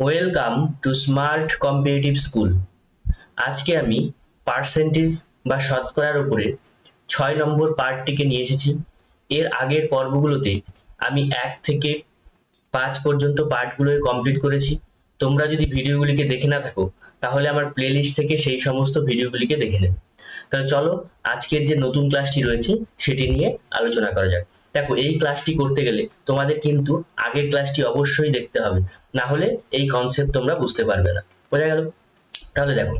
Welcome to smart competitive school আজকে আমি percentage বা শতকরার উপরে ছয় নম্বর পার্টটিকে নিয়ে এসেছি। এর আগের পর্বগুলোতে আমি এক থেকে পাঁচ পর্যন্ত পার্টগুলো কমপ্লিট করেছি। তোমরা যদি ভিডিওগুলিকে দেখে না থাকো, তাহলে আমার প্লেলিস্ট থেকে সেই সমস্ত ভিডিওগুলিকে দেখে নেবে। তাহলে চলো আজকের যে নতুন ক্লাসটি রয়েছে, সেটি নিয়ে আলোচনা করা যাক। দেখো, এই ক্লাসটি করতে গেলে তোমাদের কিন্তু আগের ক্লাসটি অবশ্যই দেখতে হবে। না হলে এই কনসেপ্ট তোমরা বুঝতে পারবে না। বোঝা গেল? তাহলে দেখো,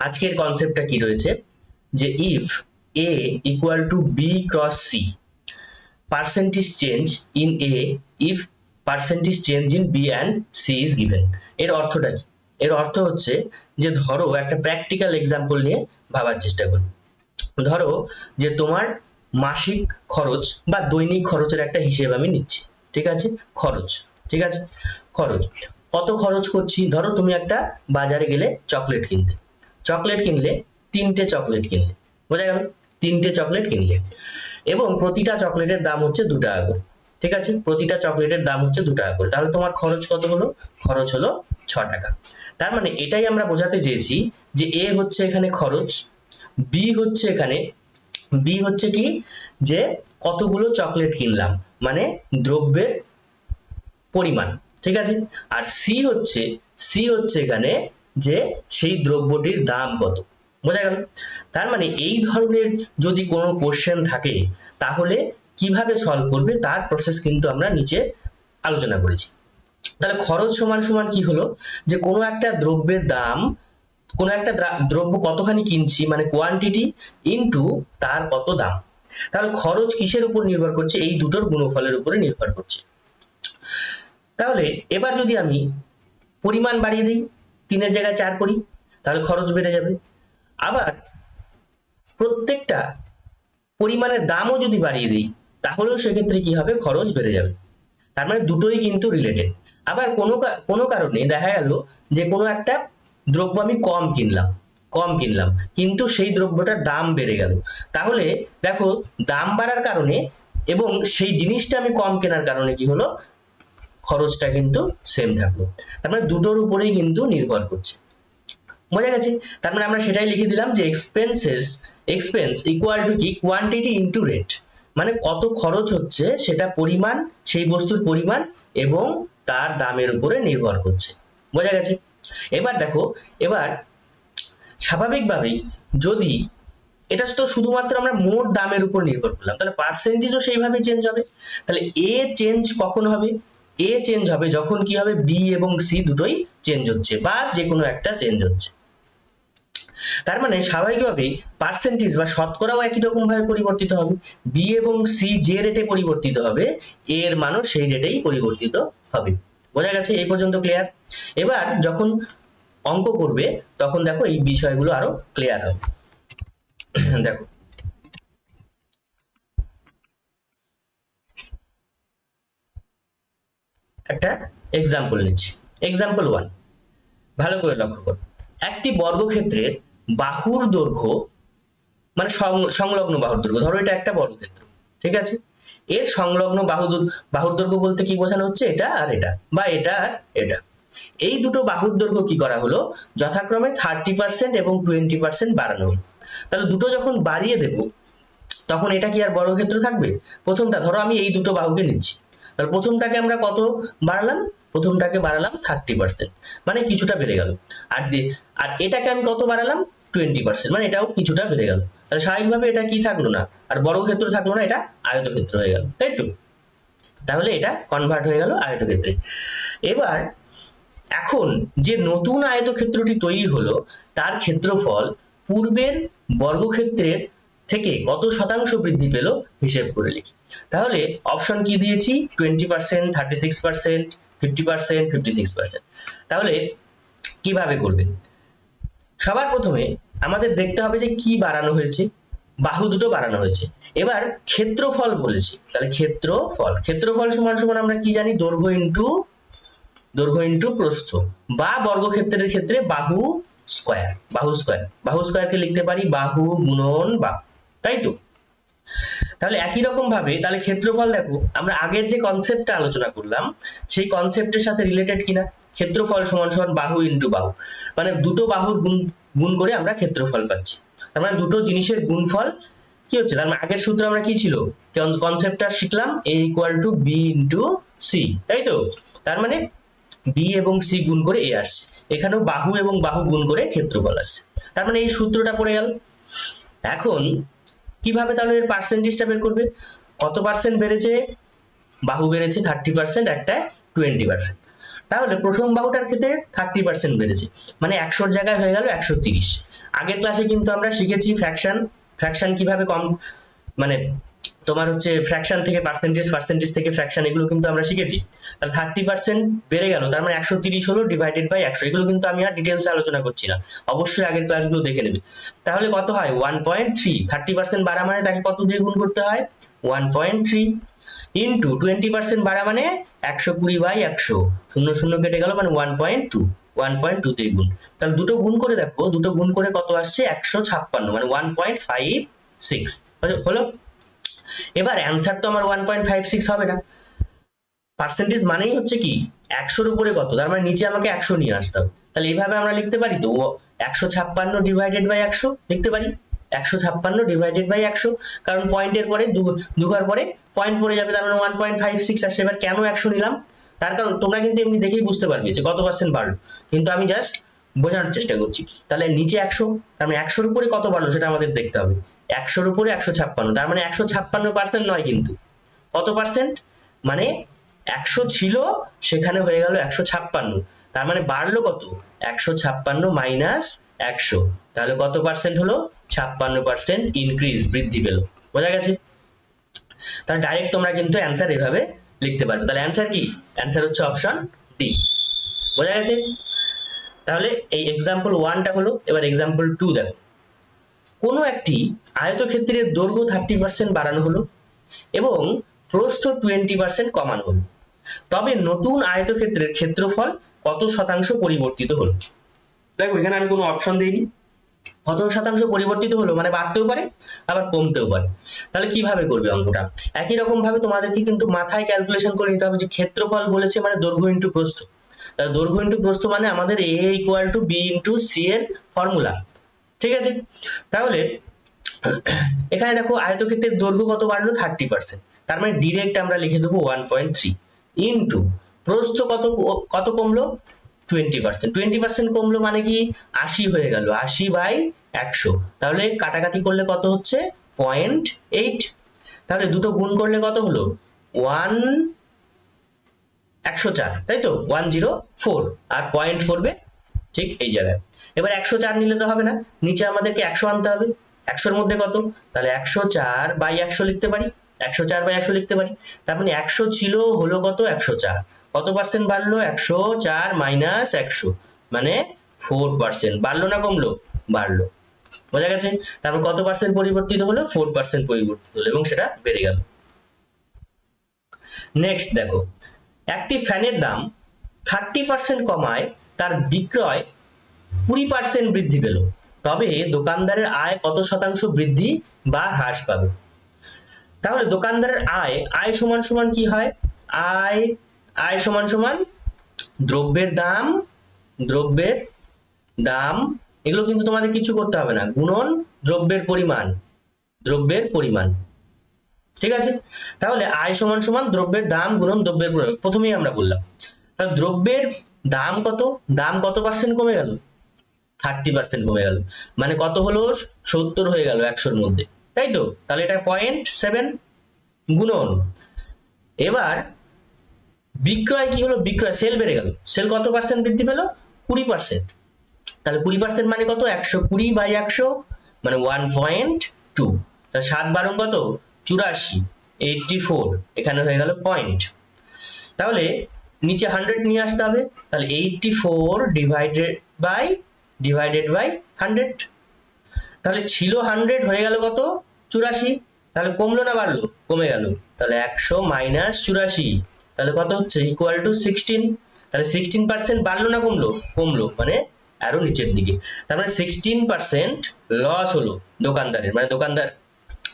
আজকের কনসেপ্টটা কি রয়েছে? যে if A equal to B cross C percentage change in A if percentage change in B and C is given এর অর্থটা কি? এর অর্থ হচ্ছে যে ধরো একটা প্র্যাকটিক্যাল এক্সাম্পল নিয়ে ভাবার চেষ্টা করি। ধরো যে তোমার মাসিক খরচ বা দৈনিক খরচের একটা হিসেব আমি নিচ্ছি। ঠিক আছে? খরচ। ঠিক আছে? খরচ। কত খরচ করছি? ধরো তুমি একটা বাজারে গেলে চকলেট কিনতে চকলেট কিনলে তিনটে চকলেট কিনলে। বোঝা গেল? তিনটে চকলেট কিনলে। এবং প্রতিটা চকলেটের দাম হচ্ছে দু টাকা করে। ঠিক আছে? প্রতিটা চকলেটের দাম হচ্ছে দু টাকা করে। তাহলে তোমার খরচ কত হলো? খরচ হলো ছ টাকা। তার মানে এটাই আমরা বোঝাতে চেয়েছি যে এ হচ্ছে এখানে খরচ, বি হচ্ছে এখানে বি হচ্ছে কি? যে কতগুলো চকলেট কিনলাম মানে দ্রব্যের পরিমাণ, ঠিক আছে? আর সি হচ্ছে সি হচ্ছে এখানে যে সেই দ্রব্যটির দাম কত, বোঝা গেল? তার মানে এই ধরনের যদি কোনো কোশ্চেন থাকে, তাহলে কীভাবে সলভ করবে, তার প্রসেস কিন্তু আমরা নিচে আলোচনা করেছি। তাহলে খরচ সমান সমান কি হলো? যে কোনো একটা দ্রব্যের দাম কোনো একটা দ্রব্য কতখানি কিনছি মানে কোয়ান্টিটি ইনটু তার কত দাম। তাহলে খরচ কিসের উপর নির্ভর করছে? এই দুটোর গুণফলের উপরে নির্ভর করছে। তাহলে এবার যদি আমি পরিমাণ বাড়িয়ে দিই, তিনের জায়গায় চার করি, তাহলে খরচ বেড়ে যাবে। আবার প্রত্যেকটা পরিমাণের দামও যদি বাড়িয়ে দিই, তাহলেও সেক্ষেত্রে কি হবে? খরচ বেড়ে যাবে। তার মানে দুটোই কিন্তু রিলেটেড আবার কোনো কোনো কারণে দেখা গেল যে কোনো একটা দ্রব্য আমি কম কিনলাম কম কিনলাম। কিন্তু সেই দ্রব্যটার দাম বেড়ে গেল। তাহলে দেখো, দাম বাড়ার কারণে এবং সেই জিনিসটা আমি কম কেনার কারণে কি হলো? খরচটা কিন্তু সেম থাকল। তার মানে দুটোর উপরেই কিন্তু নির্ভর করছে। বোঝা গেছে? তার মানে আমরা সেটাই লিখে দিলাম যে এক্সপেন্সেস এক্সপেন্স ইকুয়াল টু কি? কোয়ান্টিটি ইনটু রেট মানে কত খরচ হচ্ছে, সেটা পরিমাণ, সেই বস্তুর পরিমাণ এবং তার দামের উপরে নির্ভর করছে। বোঝা গেছে? এবার দেখো, এবার স্বাভাবিকভাবেই যদি এটা তো শুধুমাত্র আমরা মোট দামের উপর নির্ভর করলাম, তাহলে পার্সেন্টেজও সেইভাবে চেঞ্জ হবে। তাহলে এ চেঞ্জ কখন হবে? এ চেঞ্জ হবে যখন কি হবে? বি এবং সি দুটোই চেঞ্জ হচ্ছে বা যে কোনো একটা চেঞ্জ হচ্ছে। তার মানে স্বাভাবিকভাবেই পার্সেন্টেজ বা শতকরাও একই রকম ভাবে পরিবর্তিত হবে। বি এবং সি যে রেটে পরিবর্তিত হবে এর মানও সেই রেটেই পরিবর্তিত হবে। বোঝা গেছে? এই পর্যন্ত ক্লিয়ার এবার যখন অঙ্ক করবে, তখন দেখো এই বিষয়গুলো আরও ক্লিয়ার হবে। দেখো। একটা এক্সাম্পল নিচ্ছি। এক্সাম্পল ওয়ান ভালো করে লক্ষ্য করো। একটি বর্গক্ষেত্রের বাহুর দৈর্ঘ্য মানে সংলগ্ন বাহুর দৈর্ঘ্য, ধরো এটা একটা বর্গক্ষেত্র, ঠিক আছে? এর সংলগ্ন বাহু বাহুর দৈর্ঘ্য বলতে কি বোঝানো হচ্ছে? এটা আর এটা, বা এটা আর এটা। এই দুটো বাহুর দৈর্ঘ্য কি করা হলো? যথাক্রমে থার্টি পার্সেন্ট এবং টোয়েন্টি পার্সেন্ট বাড়ানো। হলো তাহলে দুটো যখন বাড়িয়ে দেব, তখন এটা কি আর বর্গক্ষেত্র থাকবে? প্রথমটা ধরো আমি এই দুটো বাহুকে নিচ্ছি। তাহলে প্রথমটাকে আমরা কত বাড়ালাম? প্রথমটাকে বাড়ালাম থার্টি পার্সেন্ট মানে কিছুটা বেড়ে গেল। আর আর এটাকে আমি কত বাড়ালাম? টোয়েন্টি পার্সেন্ট মানে এটাও কিছুটা বেড়ে গেল। তাহলে স্বাভাবিকভাবে এটা কি থাকল না? আর বর্গক্ষেত্র থাকল না, এটা আয়তক্ষেত্র হয়ে গেল। তাই তো? তাহলে এটা কনভার্ট হয়ে গেল আয়তক্ষেত্রে। এবার এখন যে নতুন আয়তক্ষেত্রটি তৈরি হলো, তার ক্ষেত্রফল পূর্বের বর্গক্ষেত্রের থেকে কত শতাংশ বৃদ্ধি পেল হিসেব করে লিখি। তাহলে অপশন কি দিয়েছি? Twenty percent thirty six percent fifty percent fifty six percent তাহলে কীভাবে করবে? সবার প্রথমে আমাদের দেখতে হবে যে কি বাড়ানো হয়েছে। বাহু দুটো বাড়ানো হয়েছে। এবার ক্ষেত্রফল বলেছি। তাহলে ক্ষেত্রফল ক্ষেত্রফল সমান সমান আমরা কি জানি? দৈর্ঘ্য ইন্টু দৈর্ঘ্য ইন্টু প্রস্থ বা বর্গক্ষেত্রের ক্ষেত্রে বাহু স্কয়ার বাহু স্কয়ার বাহু স্কয়ারকে লিখতে পারি বাহু গুণন বাহু তাই তো? তাহলে একই রকম ভাবে, তাহলে ক্ষেত্রফল দেখো, আমরা আগের যে কনসেপ্টটা আলোচনা করলাম, সেই কনসেপ্টের সাথে রিলেটেড কিনা? ক্ষেত্রফল সমান সমান বাহু ইন্টু বাহু। মানে দুটো বাহুর গুণ গুণ করে আমরা ক্ষেত্রফল পাচ্ছি। তার মানে দুটো জিনিসের গুণফল কি হচ্ছে? তার মানে আগের সূত্র আমরা কি ছিল? কনসেপ্টটা শিখলাম A equal to B into C তাই তো? তার মানে বি এবং সি গুণ করে এ আসছে। এখানেও বাহু এবং বাহু গুণ করে ক্ষেত্রফল আসছে। তার মানে এই সূত্রটা পড়ে গেল। এখন কীভাবে তাহলে এর পার্সেন্টেজটা বের করবে? কত পার্সেন্ট বেড়েছে? বাহু বেড়েছে থার্টি পার্সেন্ট একটা টোয়েন্টি পার্সেন্ট তাহলে প্রথম বাহুটার ক্ষেত্রে থার্টি পার্সেন্ট বেড়েছে। মানে একশোর জায়গায় হয়ে গেল একশো তিরিশ। আগের ক্লাসে কিন্তু আমরা শিখেছি ফ্র্যাকশন ফ্র্যাকশন কীভাবে কম মানে তোমার হচ্ছে ফ্র্যাকশন থেকে পার্সেন্টেজ পার্সেন্টেজ থেকে ফ্র্যাকশন এগুলো কিন্তু আমরা শিখেছি। তাহলে থার্টি পার্সেন্ট বেড়ে গেল, তার মানে একশো তিরিশ হলো ডিভাইডেড বাই একশো। এগুলো কিন্তু আমি আর ডিটেলসে আলোচনা করছি না। অবশ্যই আগের ক্লাসগুলো দেখে নেবে। তাহলে কত হয়? One point three thirty percent বাড়া মানে তাকে কত দিয়ে গুণ করতে হয়? One point three into twenty percent বাড়া মানে একশো কুড়ি বাই একশো। শূন্য শূন্য কেটে গেল মানে one point two one point two দিয়ে গুণ। তাহলে দুটো গুণ করে দেখো, দুটো গুণ করে কত আসছে? একশো ছাপ্পান্ন মানে ওয়ান পয়েন্ট ফাইভ সিক্স হলো? এবার অ্যান্সার তো আমার ওয়ান পয়েন্ট ফাইভ সিক্স হবে না। পার্সেন্টেজ মানেই হচ্ছে কি, একশোর উপরে কত? তার মানে নিচে আমাকে একশো নিয়ে আসতে হবে। তাহলে এইভাবে আমরা লিখতে পারি তো, একশো ছাপ্পান্ন ডিভাইডেড বাই একশো, লিখতে পারি? একশো ছাপ্পান্ন ডিভাইডেড বাই একশো, কারণ পয়েন্টের পরে দুঘর পরে পয়েন্ট পড়ে যাবে, তার মানে ওয়ান পয়েন্ট ফাইভ সিক্স আসছে এবার কেন একশো নিলাম? তার কারণ তোমরা কিন্তু এমনি দেখেই বুঝতে পারবে যে কত পার্সেন্ট বাড়লো। কিন্তু আমি জাস্ট বোঝানোর চেষ্টা করছি। তাহলে নিচে একশো, তার মানে একশোর উপরে কত বাড়লো সেটা আমাদের দেখতে হবে। একশোর উপরে একশো ছাপ্পান্ন, তার মানে একশো ছাপ্পান্ন পার্সেন্ট নয় কিন্তু। কত পার্সেন্ট মানে একশো ছিল, সেখানে হয়ে গেল একশো ছাপ্পান্ন। তার মানে বাড়লো কত? একশো ছাপ্পান্ন মাইনাস একশো। তাহলে কত পার্সেন্ট হলো? ছাপ্পান্ন পার্সেন্ট ইনক্রিজ বৃদ্ধি পেল। বোঝা গেছে? তাহলে ডাইরেক্ট তোমরা কিন্তু অ্যান্সার এভাবে লিখতে পারবে। তাহলে অ্যান্সার কি? অ্যান্সার হচ্ছে অপশন ডি বোঝা গেছে? তাহলে এই এক্সাম্পল ওয়ানটা হলো, এবার এক্সাম্পল টু দেখো। কোনো একটি আয়তক্ষেত্রের দৈর্ঘ্য থার্টি পার্সেন্ট বাড়ানো হলো এবং প্রস্থ টোয়েন্টি পার্সেন্ট কমানো হলো। তবে নতুন আয়তক্ষেত্রের ক্ষেত্রফল কত শতাংশ পরিবর্তিত হলো? দেখো, এখানে আমি কোনো অপশন দিইনি। কত শতাংশ পরিবর্তিত হলো? মানে বাড়তেও পারে, আবার কমতেও পারে। তাহলে কীভাবে করবে অঙ্কটা? একই রকম ভাবে তোমাদেরকে কিন্তু মাথায় ক্যালকুলেশন করে নিতে হবে যে ক্ষেত্রফল বলেছে মানে দৈর্ঘ্য ইন্টু প্রস্থ। তাহলে দৈর্ঘ্য ইন্টু প্রস্থ মানে আমাদের A equal to B into C এর ফর্মুলা ঠিক আছে? তাহলে, এখানে দেখো আয়তক্ষেত্রের দৈর্ঘ্য কত বাড়লো? থার্টি পার্সেন্ট তার মানে ডিরেক্ট আমরা লিখে দেবো ওয়ান পয়েন্ট থ্রি ইন্টু প্রস্থ কত কত কমলো? টোয়েন্টি পার্সেন্ট টোয়েন্টি পার্সেন্ট কমলো মানে কি? আশি হয়ে গেল, আশি বাই একশো। তাহলে কাটাকাটি করলে কত হচ্ছে? পয়েন্ট এইট তাহলে দুটো গুণ করলে কত হলো? ওয়ান একশো চার, তাই তো? ওয়ান জিরো ফোর আর পয়েন্ট পড়বে ঠিক এই জায়গায়। এবার একশো চার নিলে তো হবে না। নিচে আমাদেরকে একশো আনতে হবে। একশোর মধ্যে কত? তাহলে একশো চার বাই একশো লিখতে পারি। একশো চার বাই একশো লিখতে পারি। তার মানে একশো ছিল, হলো কত? একশো চার। কত পার্সেন্ট বাড়লো? একশো চার মাইনাস একশো। মানে ফোর পার্সেন্ট বাড়লো না কমলো? বাড়লো। বোঝা গেছে? তারপর কত পার্সেন্ট পরিবর্তিত হলো? ফোর পার্সেন্ট পরিবর্তিত হলো এবং সেটা বেড়ে গেল। নেক্সট দেখো। একটি ফ্যানের দাম থার্টি পার্সেন্ট কমায়, তার বিক্রয় কুড়ি পার্সেন্ট বৃদ্ধি পেল। তবে দোকানদারের আয় কত শতাংশ বৃদ্ধি বা হ্রাস পাবে? তাহলে দোকানদারের আয় আয় সমান সমান কি হয়? আয় আয় সমান সমান দ্রব্যের দাম দ্রব্যের দাম। এগুলো কিন্তু তোমাদের কিছু করতে হবে না। গুণন দ্রব্যের পরিমাণ দ্রব্যের পরিমাণ। ঠিক আছে? তাহলে আয় সমান সমান দ্রব্যের দাম গুণন দ্রব্যের পরিমাণ প্রথমেই আমরা বললাম। তাহলে দ্রব্যের দাম কত? দাম কত পার্সেন্ট কমে গেল? থার্টি পার্সেন্ট কমে গেল। মানে কত হলো? সত্তর হয়ে গেল একশোর মধ্যে। তাই তো? তাহলে এটা পয়েন্ট সেভেন গুণন। এবার বিক্রয় কি হলো? বিক্রয় সেল বেড়ে গেল। সেল কত পার্সেন্ট বৃদ্ধি পেল? কুড়ি পার্সেন্ট তাহলে কুড়ি পার্সেন্ট মানে কত? একশো কুড়ি বাই একশো মানে ওয়ান পয়েন্ট টু সাত বারো কত? চুরাশি এইটটি ফোর এখানে হয়ে গেল পয়েন্ট তাহলে নিচে হান্ড্রেড নিয়ে আসতে হবে, তাহলে eighty four divided by divided by hundred তাহলে ছিল হান্ড্রেড হয়ে গেল কত? চুরাশি। তাহলে কমলো না বাড়লো? কমে গেল। তাহলে একশো মাইনাস চুরাশি। তাহলে কত হচ্ছে? ইকুয়াল টু সিক্সটিন তাহলে সিক্সটিন পার্সেন্ট বাড়লো না কমলো? কমলো মানে আরও নিচের দিকে। তার মানে সিক্সটিন পার্সেন্ট লস হলো দোকানদারের মানে দোকানদার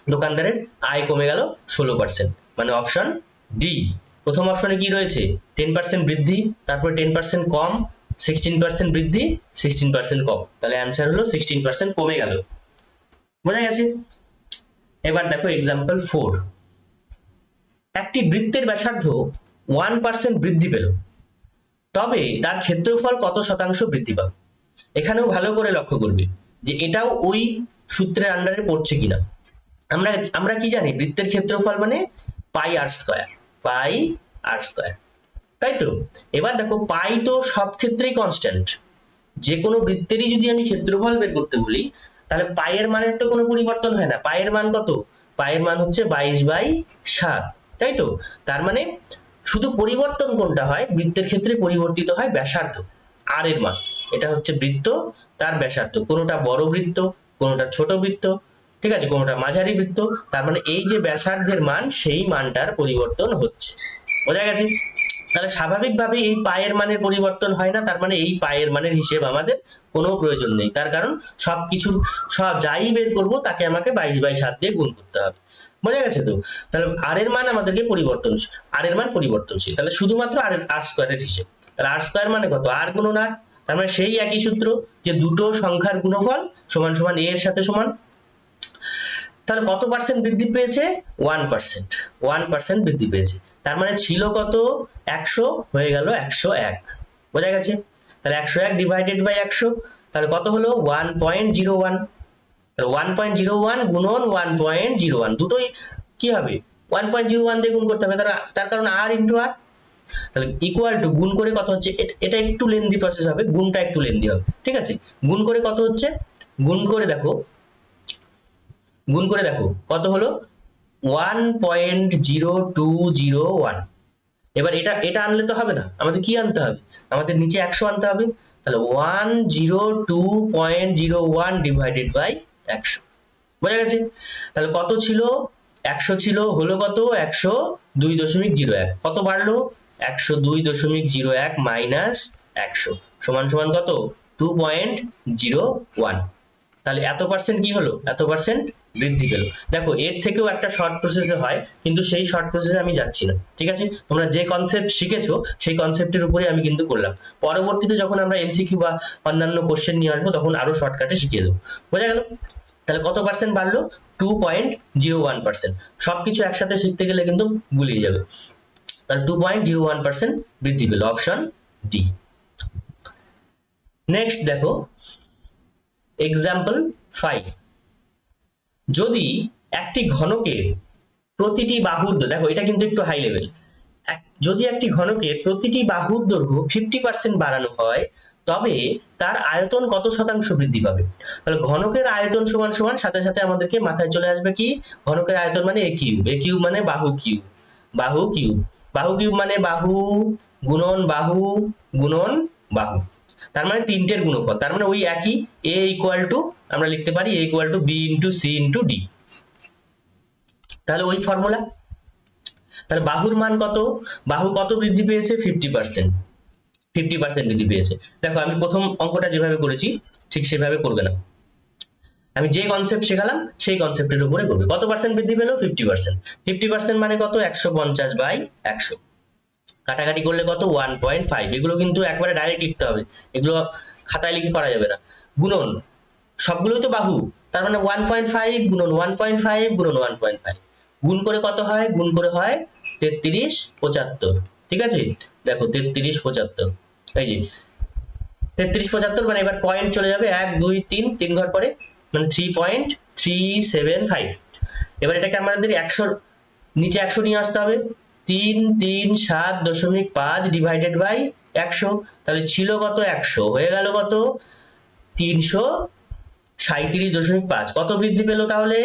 দোকানদারের আয় কমে গেল ষোলো পার্সেন্ট মানে অপশন ডি প্রথম অপশনে কি রয়েছে? টেন পার্সেন্ট বৃদ্ধি, তারপর টেন পার্সেন্ট কম সিক্সটিন পার্সেন্ট বৃদ্ধি সিক্সটিন পার্সেন্ট কম। তাহলে অ্যান্সার হলো সিক্সটিন পার্সেন্ট কমে গেল। বোঝা গেছে? এবার দেখো এক্সাম্পল ফোর একটি বৃত্তের ব্যাসার্ধ ওয়ান পার্সেন্ট বৃদ্ধি পেল। তবে তার ক্ষেত্রফল কত শতাংশ বৃদ্ধি পাবে? এখানেও ভালো করে লক্ষ্য করবে যে এটাও ওই সূত্রের আন্ডারে পড়ছে কিনা। আমরা আমরা কি জানি? বৃত্তের ক্ষেত্রফল মানে পাই আর স্কয়ার পাই আর স্কয়ার তাই তো? এবার দেখো, পাই তো সব ক্ষেত্রেই কনস্ট্যান্ট যে কোনো বৃত্তেরই যদি আমি ক্ষেত্রফল বের করতে বলি, তাহলে পায়ের মানের তো কোনো পরিবর্তন হয় না। পায়ের মান কত? পায়ের মান হচ্ছে বাইশ বাই সাত, তাই তো? তার মানে শুধু পরিবর্তন কোনটা হয়? বৃত্তের ক্ষেত্রে পরিবর্তিত হয় ব্যাসার্ধ আর এর মান। এটা হচ্ছে বৃত্ত, তার ব্যাসার্ধ। কোনোটা বড় বৃত্ত, কোনোটা ছোট বৃত্ত ঠিক আছে, কোনোটা মাঝারি বৃত্ত, তার মানে এই যে ব্যাসার্ধের মান, সেই মানটার পরিবর্তন হচ্ছে। বোঝা গেছে? তাহলে স্বাভাবিকভাবে এই পায়ের মানের পরিবর্তন হয় না, তার মানে এই পায়ের মানের হিসেব আমাদের কোনো প্রয়োজন নেই। তার কারণ সব যাই বের করব, তাকে আমাকে বাইশ বাই সাত দিয়ে গুণ করতে হবে। বোঝা গেছে তো? তাহলে আর এর মান আমাদেরকে পরিবর্তন আর এর মান পরিবর্তনশীল। তাহলে শুধুমাত্র আর আর স্কোয়ারের হিসেব। তাহলে আর স্কোয়ার মানে কত? আর গুণন আর তার মানে সেই একই সূত্র যে দুটো সংখ্যার গুণফল সমান সমান এ এর সাথে সমান তাহলে কত পার্সেন্ট বৃদ্ধি পেয়েছে? ওয়ান পার্সেন্ট ওয়ান পার্সেন্ট বৃদ্ধি পেয়েছে। তার মানে ছিল কত? একশো হয়ে গেল একশো এক। বোঝা গেছে? তাহলে একশো এক ডিভাইডেড বাই একশো, তাহলে কত হলো? ওয়ান পয়েন্ট জিরো ওয়ান তাহলে ওয়ান পয়েন্ট জিরো ওয়ান গুণন ওয়ান পয়েন্ট জিরো ওয়ান দুটোই কি হবে? ওয়ান পয়েন্ট জিরো ওয়ান দিয়ে গুণ করতে হবে। তার কারণ আর ইন্টু আর তাহলে ইকুয়াল টু গুণ করে কত হচ্ছে? এটা একটু লেন্দি প্রসেস হবে। গুণটা একটু লেন্দি হবে। ঠিক আছে? গুণ করে কত হচ্ছে? গুণ করে দেখো। গুণ করে দেখো, কত হলো? One point zero two zero one এবার এটা এটা আনলে তো হবে না, আমাদের কি আনতে হবে? আমাদের নিচে একশো আনতে হবে, তাহলে one zero two point zero one divided by একশো। বোঝা গেছে? তাহলে কত ছিল? একশো ছিল, হলো কত? একশো দুই দশমিক জিরো এক। কত বাড়লো? একশো দুই দশমিক জিরো এক মাইনাস একশো। সমান সমান কত? টু পয়েন্ট জিরো ওয়ান তাহলে এত পার্সেন্ট কি হলো? এত পার্সেন্ট বৃদ্ধি পেল। দেখো, এর থেকেও একটা শর্ট প্রসেসে হয়, কিন্তু সেই শর্ট প্রসেসে আমি যাচ্ছি না, ঠিক আছে? তোমরা যে কনসেপ্ট শিখেছো, সেই কনসেপ্টের উপরে আমি কিন্তু করলাম। পরবর্তীতে যখন আমরা এমসিকিউ বা অন্যান্য কোশ্চেন নিয়ে আসব, তখন আরও শর্টকাটে শিখিয়ে দেবো। বোঝা গেল? তাহলে কত পার্সেন্ট বাড়লো? Two point zero one percent সবকিছু একসাথে শিখতে গেলে কিন্তু গুলিয়ে যাবে। তাহলে two point zero one percent বৃদ্ধি পেল অপশন ডি নেক্সট দেখো এক্সাম্পল ফাইভ যদি একটি ঘনকের প্রতিটি বাহুর দেখো এটা কিন্তু একটু হাই লেভেল যদি একটি ঘনকের প্রতিটি বাহুর দৈর্ঘ্য ফিফটি পার্সেন্ট বাড়ানো হয়, তবে তার আয়তন কত শতাংশ বৃদ্ধি পাবে? তাহলে ঘনকের আয়তন সমান সমান, সাথে সাথে আমাদেরকে মাথায় চলে আসবে কি? ঘনকের আয়তন মানে এ কিউব এ কিউব মানে বাহু কিউব বাহু কিউব বাহু কিউব মানে বাহু, গুণন বাহু গুণন বাহু। তার মানে তিনটের গুণফল। তার মানে ওই একই এ ইকুয়াল টু আমরা লিখতে পারি A equal to B into C into D তাহলে ওই ফর্মুলা তাহলে বাহুর মান কত? বাহু কত বৃদ্ধি পেয়েছে? ফিফটি পার্সেন্ট ফিফটি পার্সেন্ট বৃদ্ধি পেয়েছে। দেখো, আমি প্রথম অঙ্কটা যেভাবে করেছি, ঠিক সেভাবে করবে না। আমি যে কনসেপ্ট শেখালাম, সেই কনসেপ্টের উপরে করবে। কত পার্সেন্ট বৃদ্ধি পেল? ফিফটি পার্সেন্ট ফিফটি পার্সেন্ট মানে কত? একশো পঞ্চাশ বাই একশো। কাটাকাটি করলে কত? ওয়ান পয়েন্ট ফাইভ এগুলো কিন্তু একবারে ডাইরেক্ট লিখতে হবে। এগুলো খাতায় লিখে করা যাবে না। গুণন। সবগুলোই তো বাহু। তার মানে ওয়ান পয়েন্ট ফাইভ গুণন ওয়ান পয়েন্ট ফাইভ গুণন ওয়ান পয়েন্ট ফাইভ গুণ করে কত হয়? গুণ করে হয় তেত্রিশ পঁচাত্তর। ঠিক আছে? দেখো, তেত্রিশ পঁচাত্তর। এই যে, তেত্রিশ পঁচাত্তর মানে এবার পয়েন্ট চলে যাবে এক, দুই, তিন তিন ঘর পরে মানে three point three seven five এবার এটাকে আমাদের একশো, নিচে একশো নিয়ে আসতে হবে। তিন তিন, সাত দশমিক পাঁচ ডিভাইডেড বাই একশো। তাহলে ছিল কত একশো? হয়ে গেল কত? তিনশো সাঁইত্রিশ দশমিক পাঁচ। কত বৃদ্ধি পেল তাহলে?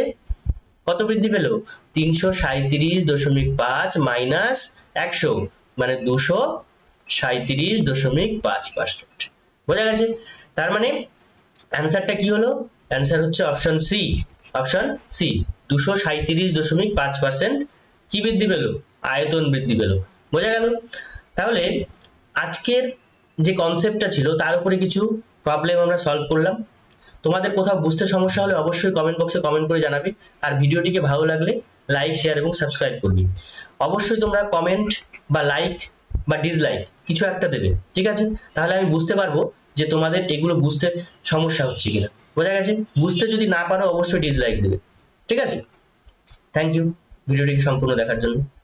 কত বৃদ্ধি পেল? তিনশো সাঁইত্রিশ দশমিক পাঁচ মাইনাস একশো মানে দুশো সাঁইত্রিশ দশমিক পাঁচ পার্সেন্ট বোঝা গেছে? তার মানে অ্যান্সারটা কি হলো? অ্যান্সার হচ্ছে অপশন সি অপশন সি দুশো সাঁইত্রিশ দশমিক পাঁচ পার্সেন্ট কি বৃদ্ধি পেল? আয়তন বৃদ্ধি পেল। বোঝা গেল? তাহলে আজকের যে কনসেপ্টটা ছিল, তার উপরে কিছু প্রবলেম আমরা সলভ করলাম। তোমাদের কোথাও বুঝতে সমস্যা হলে অবশ্যই কমেন্ট বক্সে কমেন্ট করে জানাবে। আর ভিডিওটিকে ভালো লাগলে লাইক শেয়ার এবং সাবস্ক্রাইব করবে। অবশ্যই তোমরা কমেন্ট বা লাইক বা ডিসলাইক কিছু একটা দেবে, ঠিক আছে? তাহলে আমি বুঝতে পারব যে তোমাদের এগুলো বুঝতে সমস্যা হচ্ছে কিনা। বোঝা গেছে? বুঝতে যদি না পারো, অবশ্যই ডিসলাইক দেবে। ঠিক আছে? থ্যাংক ইউ ভিডিওটিকে সম্পূর্ণ দেখার জন্য।